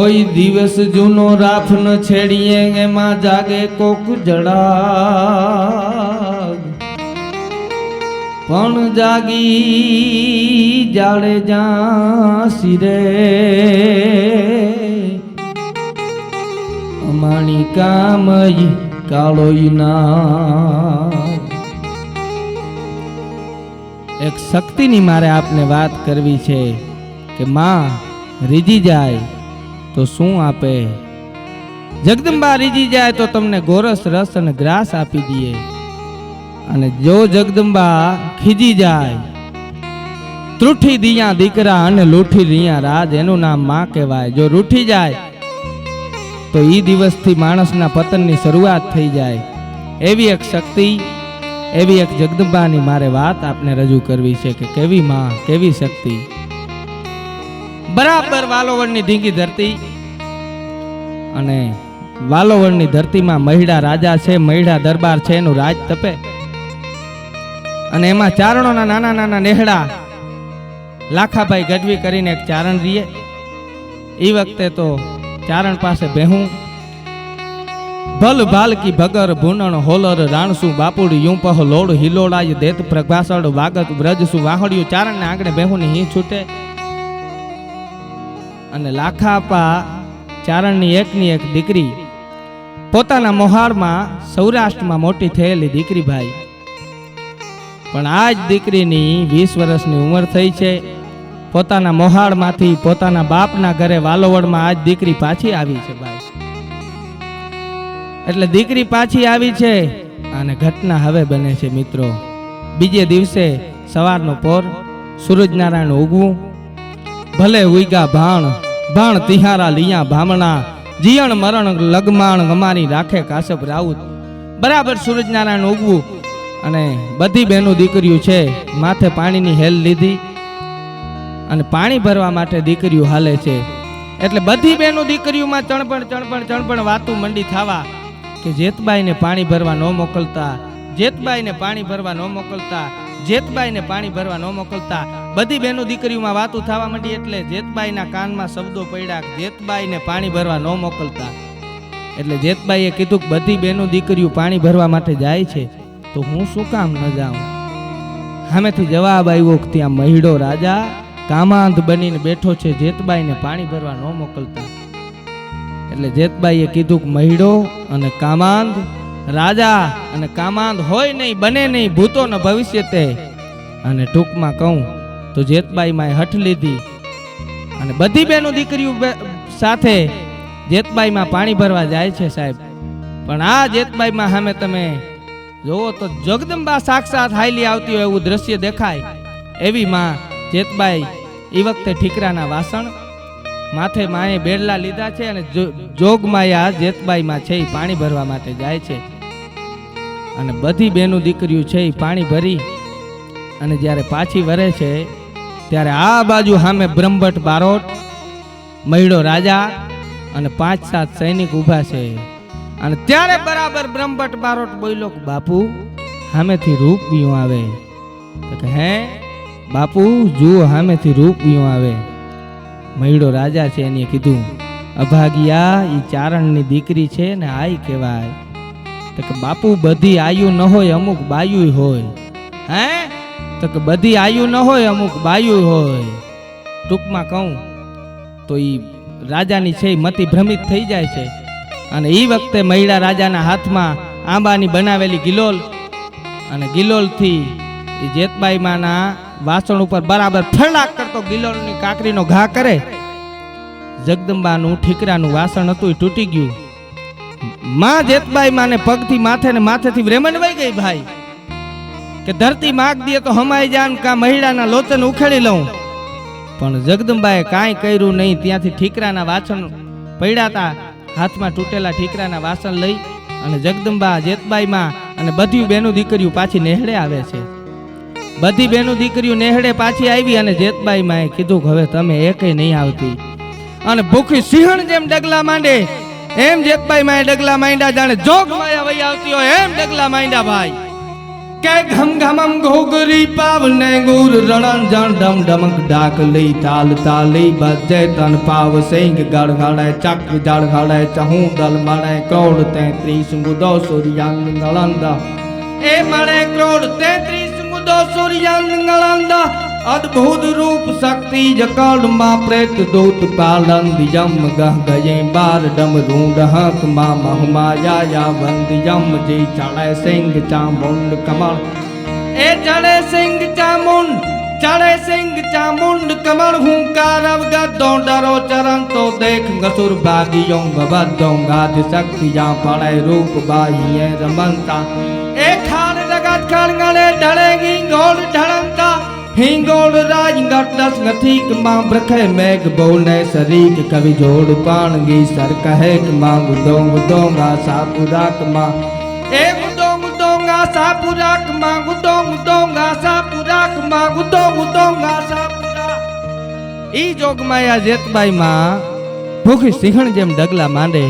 કોઈ દિવસ જૂનો રાફ ન છેડીએ, એમાં જાગે કોક જડા પણ જાગી જાડે જાસી રે અમાણી કામઈ કાળોય ના. એક શક્તિની મારે આપને વાત કરવી છે કે માં રીજી જાય તો શું આપે? જગદંબા રીજી જાય તો તમને ગોરસ, રસ અને ગ્રાસ આપી દઈએ. અને જો જગદંબા ખીજી જાય, ત્રુઠી દિયા દીકરા અને લૂઠી દિયા રાજ, એનું નામમાં કહેવાય. જો રૂઠી જાય, તો એ દિવસથી માણસના પતનની શરૂઆત થઈ જાય. એવી એક શક્તિ, એવી એક જગદંબાની મારે વાત આપને રજૂ કરવી છે કે કેવી માં, કેવી શક્તિ? બરાબર વાલોવડની ધીંગી ધરતી અને વાલોવડની ધરતીમાં મહિડા રાજા છે, મહિડા દરબાર છે, એનું રાજ તપે. અને એમાં ચારણોના નાના નાના નેહડા લાખાભાઈ ગઢવી કરીને એક ચારણ રીએ. એ વખતે તો ચારણ પાસે બેહું. ભલ ભાલકી ભગર ભૂનણ હોલર રાણસું બાપુડ યું પહ લોડ હિલોડાય દેત પ્રભાસડ વાગત વ્રજસું વાહડિયું ચારણને આંગણે બેહું ની છૂટે. અને લાખાપા ચારણની એકની એક દીકરી. પોતાના મોહાળમાં સૌરાષ્ટ્રમાં મોટી થયેલી દીકરી ભાઈ. પણ આ જ દીકરીની વીસ વર્ષની ઉંમર થઈ છે. પોતાના મોહાળમાંથી પોતાના બાપના ઘરે વાલોવડમાં આજ દીકરી પાછી આવી છે ભાઈ. એટલે દીકરી પાછી આવી છે અને ઘટના હવે બને છે મિત્રો. બીજે દિવસે સવારનો પોર, સૂરજનારાયણ ઉગવું. ભલે ઉઈગા ભાણ ભાણ તિહારા લિયા ભામણા, જીયણ મરણ લગમાણ અમારી રાખે કાશપ રાઉત. બરાબર સૂરજનારાયણ ઉગવું અને બધી બહેનો દીકરીઓ છે, માથે પાણીની હેલ લીધી અને પાણી ભરવા માટે દીકરીઓ હાલે છે. એટલે બધી બહેનો દીકરીઓમાં ચણપણ ચણપણ ચણપણ વાતું મંડી થવા કે જેતબાઈને પાણી ભરવા ન મોકલતા, જેતબાઈને પાણી ભરવા ન મોકલતા જેતબાઈને પાણી ભરવા ન મોકલતા. બધી બહેનો દીકરીઓમાં વાતું થવા માંડી એટલે જેતબાઈના કાનમાં શબ્દો પડ્યા જેતબાઈને પાણી ભરવા ન મોકલતા. એટલે જેતબાઈએ કીધું કે બધી બહેનો દીકરીઓ પાણી ભરવા માટે જાય છે, તો હું શું કામ ન જાઉં? સામેથી જવાબ આવ્યો કે ત્યાં મહિડો રાજા કામાંધ બનીને બેઠો છે, જેતબાઈને પાણી ભરવા ન મોકલતા. એટલે જેતબાઈએ કીધું કે મહિડો અને કામાંધ રાજા અને કામાંધ હોય નહીં, બને નહીં ભૂતો ન ભવિષ્ય તે. અને ટૂંકમાં કહું તો જેતબાઈ માએ હઠ લીધી. અને બધી બહેનો દીકરીઓ સાથે જેતબાઈમાં પાણી ભરવા જાય છે સાહેબ. પણ આ જેતબાઈમાં સામે તમે જોવો તો જગદંબા સાક્ષાત હાઈલી આવતી હોય એવું દ્રશ્ય દેખાય. એવી માં જેતબાઈ એ વખતે ઠીકરાના વાસણ માથે માએ બેડલા લીધા છે અને જો- જોગમાયા જેતબાઈમાં છે એ પાણી ભરવા માટે જાય છે. અને બધી બેનો દીકરીઓ છે એ પાણી ભરી અને જ્યારે પાછી વરે છે, ત્યારે આ બાજુ સામે બ્રહ્મભટ્ટ બારોટ મહિડો રાજા અને પાંચ સાત સૈનિક ઊભા છે. અને ત્યારે બરાબર બ્રહ્મભટ્ટ બારોટ બોલ્યો બાપુ, સામેથી રૂપ બીયું આવે. કે, હે, બાપુ, જુઓ સામેથી રૂપ બીયું આવે. મહિડો રાજા છે એને કીધું, અભાગિયા એ ચારણની દીકરી છે ને આઈ કહેવાય. તો કે બાપુ, બધી આયુ ન હોય, અમુક બાયુ હોય. હે? તો કે બધી આયુ ન હોય, અમુક બાયુ હોય. ટૂંકમાં કહું, તો એ રાજાની છે મતિ ભ્રમિત થઈ જાય છે. અને એ વખતે મહિલા રાજાના હાથમાં આંબાની બનાવેલી ગિલોલ અને ગિલોલથી એ જેતબાઈ માના વાસણ ઉપર બરાબર ફળાક કરતો ગિલોલની કાકરીનો ઘા કરે. જગદંબાનું ઠીકરાનું વાસણ હતું એ તૂટી ગયું. માં જેતબાઈ માને પગથી માથે ને માથેથી વહી ગઈ ભાઈ. કે ધરતી માગ દે તો હમાઈ જાન કા મહિલાના લોચન ઉખેડી લઉં. પણ જગદંબાએ કાંઈ કર્યું નહીં, ત્યાંથી ઠીકરાના વાસણ પડ્યાતા હાથમાં તૂટેલા ઠીકરાના વાસણ લઈ અને જગદંબા જેતબાઈમાં અને બધી બેનું દીકરીઓ પાછી નેહડે આવે છે. બધી બેનું દીકરીઓ નેહડે પાછી આવી અને જેતબાઈમાં કીધું કે હવે તમે એકેય નહીં આવતી. અને ભૂખી સિંહણ જેમ ડગલા માંડે એમ જેતબાઈ માએ ડગલા માંડ્યા જાણે જોગ માયા વહી આવતી હોય એમ ડગલા માંડ્યા ભાઈ કે ઘમ ઘમમ ઘોગરી પાવને ગુર રણન જણ ડમ ડમક ડાક લઈ તાલ તાલી બજે તન પાવ સિંગ ગળ ગળે ચક જળ ગળે ચહું દલ મળે ક્રોડ તેત્રીસ મુદો સૂર્યાંગ નળંદ એ મળે ક્રોડ તેત્રીસ મુદો સૂર્યાંગ નળંદ अद्भुत रूप शक्ति प्रेत दूत पालन गह गए बार डम ढूंढहक मा महुमा जाया बंदिजम जी चढ़े सिंह चामुंड कमल। ए चढ़े सिंह चामुंड, चढ़े सिंह चामुंड कमल डरो चरण तो देख गसुर बागियों गाद शक्ति जा पड़े रूप बाहिए रमनता ए रगत હિંગોળ રાજ ગટસ ગથીકમાં બ્રખે મેઘ બોલે સરીક કવિ જોડ પાણગી સર કહે કે માં ગુદોંગ સાપુરા કમાં એ ગુદોંગ ગુદોંગા સાપુરા કમાં ગુદોંગ ગુદોંગા સાપુરા માં, ગુદોંગ ગુદોંગા સાપુરા ઈ જોગમાયા જેતબાઈ માં ભૂખી સિંહણ જેમ ડગલા માંડે,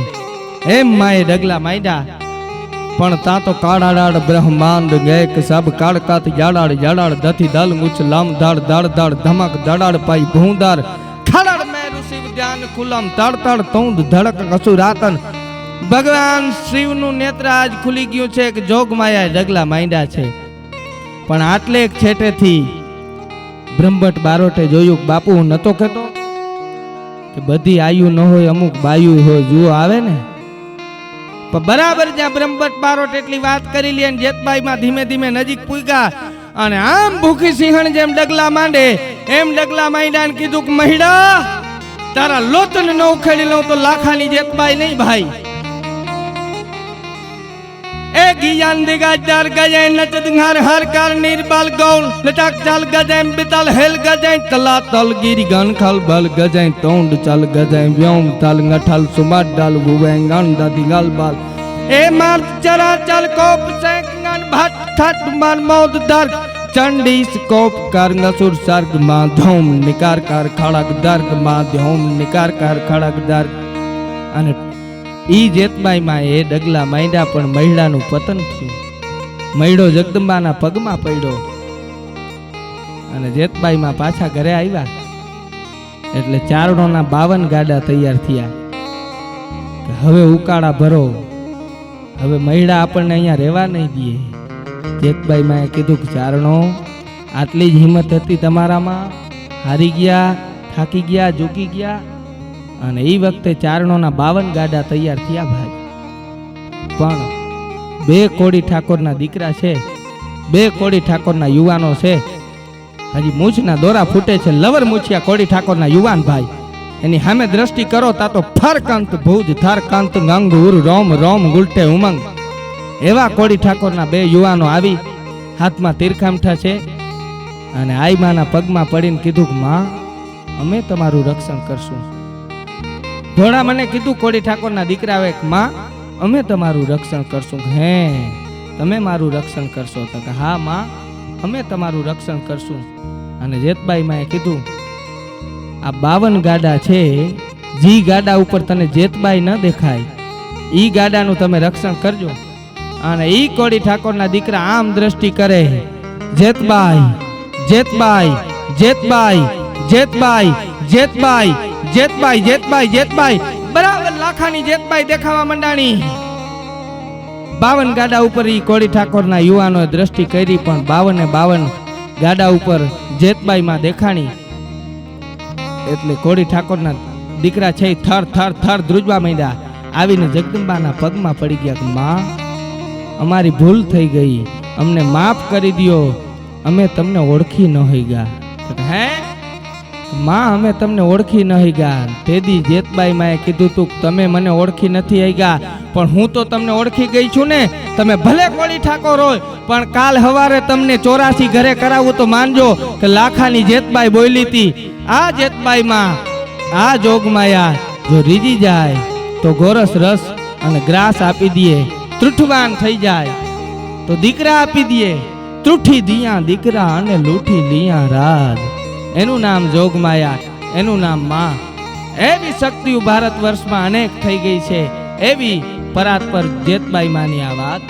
એમ માએ ડગલા માંડ્યા. પણ તા તો કાળાડાડ બ્રહ્માંડ ગેક સબ કાળકાત જાડાડ જાડાડ દથી દલ મુછ લામ ધડ ધાડ ધાડ ધમક ધડાડ પાઈ ભૂંદર. ખડડ મે શિવ ધ્યાન ખુલમ તડ તડ તૌંદ ધડક કસુ રાતન ભગવાન શિવનું નેત્ર આજ ખુલી ગયું છે કે જોગમાયા ડગલા માંડ્યા છે. પણ આટલે એક છેટેથી બ્રહ્મભટ્ટ બારોટે જોયું બાપુ હું નતો કહેતો કે બધી આયુ ન હોય અમુક બાયુ હોય જુઓ આવે ને. પણ બરાબર જ્યાં બ્રહ્મભટ્ટ બારોટ એટલી વાત કરી લે અને જેતબાઈમાં ધીમે ધીમે નજીક પૂગ્યા અને આમ ભૂખી સિંહણ જેમ ડગલા માંડે, એમ ડગલા માંડ્યા કીધું કે, મહિડા, તારા લોતન ન ઉખેડી લઉં તો લાખાની જેતબાઈ નહીં ભાઈ. गियान दिगा जर गए नच दिहार हर कर निर्बल गौल लटक चल गजे बितल हिल गजे तला तल गिर गन खल बल गजे तोंड चल गजे व्योम तल गठल सुमर डल हुए गंड दिगल बल ए मार चरा चल कोप से गन भट थट मन मौत दर चंडी कोप कर नसुर सर्ग माँ धूम निकार कर खड़क दर्ग माँ धूम निकार कर खड़क दर्ग અને ઈ જેતબાઈમાં એ ડગલા માંડ્યા પણ મહિલાનું પતન થયું. મહિડો જગદંબાના પગમાં પડ્યો. અને જેતબાઈમાં પાછા ઘરે આવ્યા. એટલે ચારણોના બાવન ગાડા તૈયાર થયા. હવે ઉકાળા ભરો. હવે મહિલા આપણને અહીંયા રહેવા નહીં દે જેતબાઈ માએ કીધું કે ચારણો, આટલી જ હિંમત હતી તમારામાં. હારી ગયા, થાકી ગયા, ઝૂકી ગયા. અને એ વખતે ચારણોના બાવન ગાડા તૈયાર થયા ભાઈ. પણ બે કોડી ઠાકોરના દીકરા છે, બે કોડી ઠાકોરના યુવાનો છે. હજી મૂછના દોરા ફૂટે છે, લવર મૂછિયા કોડી ઠાકોરના યુવાન ભાઈ. એની સામે દ્રષ્ટિ કરો, તા તો ફરકંત ભુજ થરકંત ગંગ ઉર રોમ રોમ ગુલટે ઉમંગ. એવા કોડી ઠાકોરના બે યુવાનો આવી, હાથમાં તીરખામઠા છે અને આઈમાના પગમાં પડીને કીધું કે, માં, અમે તમારું રક્ષણ કરશું. ઘોડા મને કીધું કોડી ઠાકોરના દીકરા એક માં, અમે તમારું રક્ષણ કરશું. હે, તમે મારું રક્ષણ કરશો. તો કે હા, માં, અમે તમારું રક્ષણ કરશું. અને જેતબાઈ માએ કીધું, આ બાવન ગાડા છે, જી ગાડા ઉપર તને જેતબાઈ ન દેખાય. ઈ ગાડાનું તમે રક્ષણ કરજો. અને ઈ કોડી ઠાકોરના દીકરા આમ દ્રષ્ટિ કરે, જેતબાઈ જેતબાઈ જેતબાઈ જેતબાઈ જેતબાઈ જેતબાઈ જેતબાઈ જેતબાઈ બરાબર, લાખાની જેતબાઈ દેખાવા મંડાણી. બાવન ગાડા ઉપર ઈ કોળી ઠાકોરના યુવાનોએ દ્રષ્ટિ કરી, પણ બાવને બાવન ગાડા ઉપર જેતબાઈમાં દેખાણી. એટલે કોળી ઠાકોરના દીકરા છે થર થર થર ધ્રુજવા માંડ્યા. આવીને જગદંબાના પગમાં પડી ગયા માં, અમારી ભૂલ થઈ ગઈ. અમને માફ કરી દ્યો. અમે તમને ઓળખી ન હોઈ ગયા. હે? માં અમે તમને ઓળખી નહીં ગયા. તેદી જેતબાઈ માએ કીધું તું તમે મને ઓળખી નથી ગયા પણ હું તો તમને ઓળખી ગઈ છું ને. તમે ભલે કોળી ઠાકોર હોય, પણ કાલ હવારે તમને ચોરાસી ઘરે કરાવું તો માનજો કે લાખાની જેતબાઈ બોલી હતી. આ જેતબાઈ માં આ જોગમાયા જો રીજી જાય, તો ગોરસ રસ અને ગ્રાસ આપી દઈએ. ત્રુઠવાન થઈ જાય, તો દીકરા આપી દઈએ. ત્રુઠી દિયા દીકરા અને લૂઠી લિયા રાજ. એનું નામ જોગમાયા, એનું નામમાં. એવી શક્તિઓ ભારત વર્ષમાં અનેક થઈ ગઈ છે, એવી પરાત પર જેતબાઈ માની આ વાત.